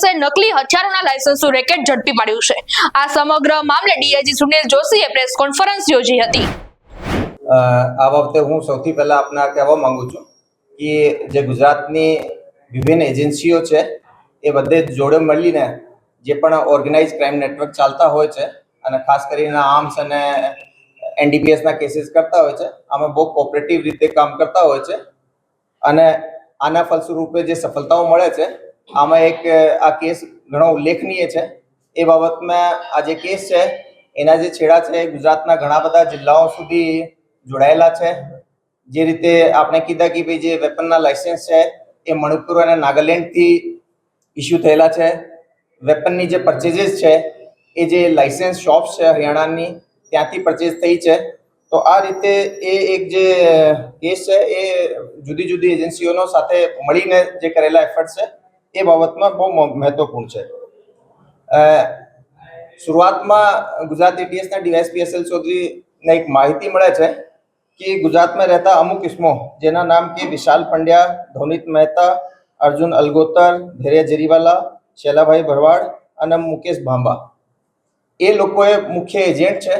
એટીએસએ નકલી હથિયારોના લાયસન્સનું રેકેટ ઝડપી પાડ્યું છે. આ સમગ્ર મામલે ડીઆઈજી સુનિલ જોશીએ પ્રેસ કોન્ફરન્સ યોજી હતી. આ બાબતે હું સૌથી પહેલા આપના કહેવા માંગુ છું કે જે ગુજરાતની વિભિન્ન એજન્સીઓ છે, એ બધે જોડે મળીને જે પણ ઓર્ગેનાઇઝ ક્રાઇમ નેટવર્ક ચાલતા હોય છે અને ખાસ કરીને આર્મ્સ અને એનડીપીએસના કેસીસ કરતા હોય છે, આમાં બહુ કોઓપરેટિવ રીતે કામ કરતા હોય છે અને આના ફલસ્વરૂપે જે સફળતાઓ મળે છે આમાં એક, આ કેસ ઘણો ઉલ્લેખનીય છે. એ બાબતમાં આ જે કેસ છે, એના જે છેડા છે ગુજરાતના ઘણા બધા જિલ્લાઓ સુધી જોડાયેલા છે. જે રીતે આપણે કીધા કે ભાઈ જે વેપનના લાયસન્સ છે, એ મણિપુર અને નાગાલેન્ડથી ઇસ્યુ થયેલા છે. વેપનની જે પરચેજીસ છે, એ જે લાયસન્સ શોપ્સ છે, હરિયાણાની, ત્યાંથી પરચેઝ થઈ છે. તો આ રીતે એ એક જે કેસ છે, એ જુદી જુદી એજન્સીઓનો સાથે મળીને જે કરેલા એફર્ટ છે એ બાબતમાં બહુ મહત્વપૂર્ણ છે. શરૂઆતમાં ગુજરાત એટીએસના ડીવાયસપીએસએલ ચૌધરીને એક માહિતી મળે છે કે ગુજરાતમાં રહેતા અમુક ઇસમો, જેના નામ કે વિશાલ પંડ્યા ધોનિત મહેતા, અર્જુન અલગોતર ધૈર્ય જરીવાલા, શૈલાભાઈ ભરવાડ અને મુકેશ ભાંબા એ લોકોએ મુખ્ય એજન્ટ છે,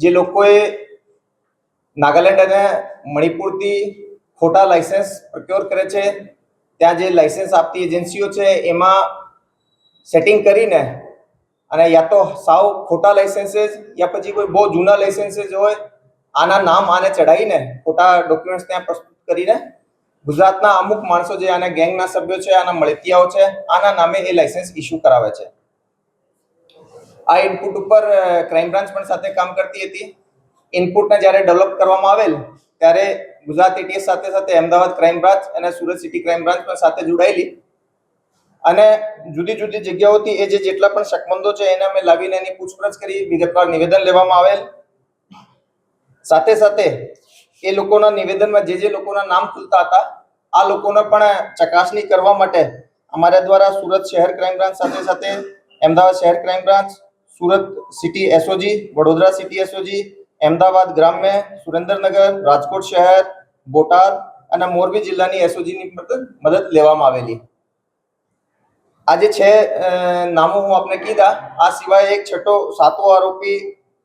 જે લોકોએ નાગાલેન્ડ અને મણિપુરથી ખોટા લાયસન્સ પ્રોક્યોર કરે છે ત્યાં જે લાઇસન્સ આપતી એજન્સીઓ છે, એમાં સેટિંગ કરીને અને યા તો સાવ ખોટા લાઇસન્સીસ યા પછી કોઈ બહુ જૂના લાઇસન્સીસ હોય, આના નામ આને ચડાવીને ખોટા ડોક્યુમેન્ટ્સ ત્યાં પ્રસ્તુત કરીને ગુજરાતના અમુક માણસો જે આના ગેંગના સભ્યો છે, આના મળતિયાઓ છે, આના નામે એ લાઇસન્સ ઇસ્યુ કરાવે છે. આ ઇનપુટ ઉપર ક્રાઇમ બ્રાન્ચ પણ સાથે કામ કરતી હતી. ઇનપુટને જ્યારે ડેવલપ કરવામાં આવેલ, ત્યારે ગુજરાત એટીએસ સાથે સાથે અમદાવાદ ક્રાઇમ બ્રાન્ચ અને સુરત સિટી ક્રાઇમ બ્રાન્ચ પણ સાથે જોડાયેલી. અને જુદી જુદી જગ્યાઓથી એ જે જેટલા પણ શકમંદો છે, એને અમે લાવીને એની પૂછપરછ કરી, વિગતવાર નિવેદન લેવામાં આવેલ. સાથે સાથે એ લોકોના નિવેદનમાં જે જે લોકોના નામ ખુલતા હતા, આ લોકોને પણ ચકાસણી કરવા માટે અમારા દ્વારા સુરત શહેર ક્રાઇમ બ્રાન્ચ સાથે સાથે અમદાવાદ શહેર crime branch Surat city SOG Vadodara city SOG Ahmedabad ગ્રામ્ય સુરેન્દ્રનગર, રાજકોટ શહેર, બોટાદ અને મોરબી જિલ્લાની એસઓજીની મદદ લેવામાં આવેલી. આજે છે નામો હું આપને કીધા. આ સિવાય એક છઠ્ઠો સાતો આરોપી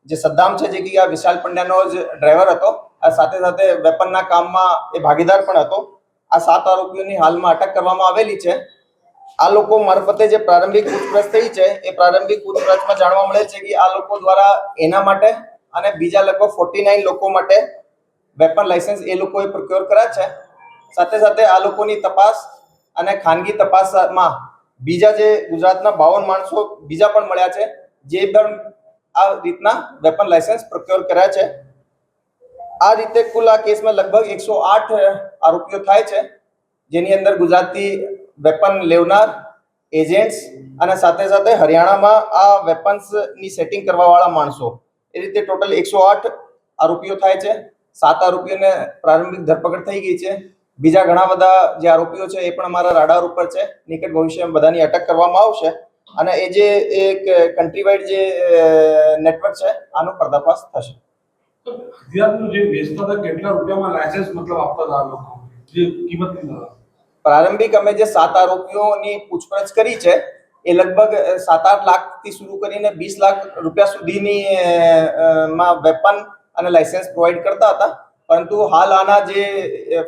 જે સદ્દામ છે, જે કે આ વિશાલ પંડ્યાનો જ ડ્રાઈવર હતો, આ સાથે સાથે વેપનના કામમાં એ ભાગીદાર પણ હતો. આ સાત આરોપીઓની હાલમાં અટક કરવામાં આવેલી છે. આ લોકો મારફતે જે પ્રારંભિક પૂછપરછ થઈ છે, એ પ્રારંભિક પૂછપરછમાં જાણવા મળે છે કે આ લોકો દ્વારા એના માટે અને બીજા લગભગ ફોર્ટી નાઇન લોકો માટે વેપન લાયસન્સ એ લોકોએ પ્રોક્યોર કર્યા છે. સાથે સાથે આ લોકોની તપાસ અને ખાનગી તપાસમાં બીજા જે ગુજરાતના બાવન માણસો બીજા પણ મળ્યા છે, જે પણ આ રીતના વેપન લાયસન્સ પ્રોક્યોર કર્યા છે. આ રીતે કુલ આ કેસમાં લગભગ એકસો આઠ આરોપીઓ થાય છે, જેની અંદર ગુજરાતી વેપન લેવનાર એજન્ટ્સ અને સાથે સાથે હરિયાણામાં આ વેપન્સની સેટિંગ કરવાવાળા માણસો એ રીતે ટોટલ એકસો આઠ આરોપીઓ થાય છે. સાત આરોપીઓને પ્રારંભિક ધરપકડ થઈ ગઈ છે. બીજા ઘણા બધા જે આરોપીઓ છે એ પણ અમારા રાડાર ઉપર છે. નિકટ ભવિષ્યમાં બધાની અટક કરવામાં આવશે. અને એ જે એક કન્ટ્રી વાઇડ જે નેટવર્ક છે આનો પર્દાફાશ થશે. ગુજરાતનું જે વેચતા હતા કેટલા રૂપિયામાં લાયસન્સ મતલબ આપતા હતા લોકો? જે કિંમત પ્રારંભિક અમે જે સાત આરોપીઓની પૂછપરછ કરી છે એ લગભગ સાત આઠ લાખથી શરૂ કરીને વીસ લાખ રૂપિયા સુધીની માં વેપન અને લાયસન્સ પ્રોવાઈડ કરતા હતા. પરંતુ હાલ આના જે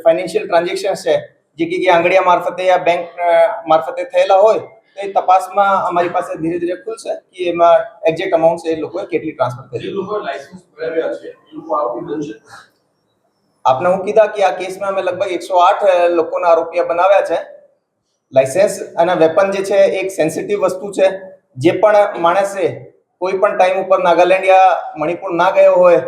ફાઇનાન્શિયલ ટ્રાન્ઝેક્શન છે જે કે આંગળીયા મારફતે યા બેંક મારફતે થયેલા હોય તો એ તપાસમાં અમારી પાસે ધીરે ધીરે ખુલશે કે એમાં એક્ઝેક્ટ અમાઉન્ટ એ લોકોએ કેટલી ટ્રાન્સફર કરી. લોકો લાયસન્સ મેળવ્યા છે એ લોકો આરોપી બનશે? આપને હું કીધા કે આ કેસમાં અમે લગભગ એકસો આઠ લોકોના આરોપીઓ બનાવ્યા છે. લાયસન્સ અને વેપન જે છે એક સેન્સિટિવ વસ્તુ છે. જે પણ માણસે કોઈ પણ ટાઈમ ઉપર નાગાલેન્ડ યા મણિપુર ના ગયો હોય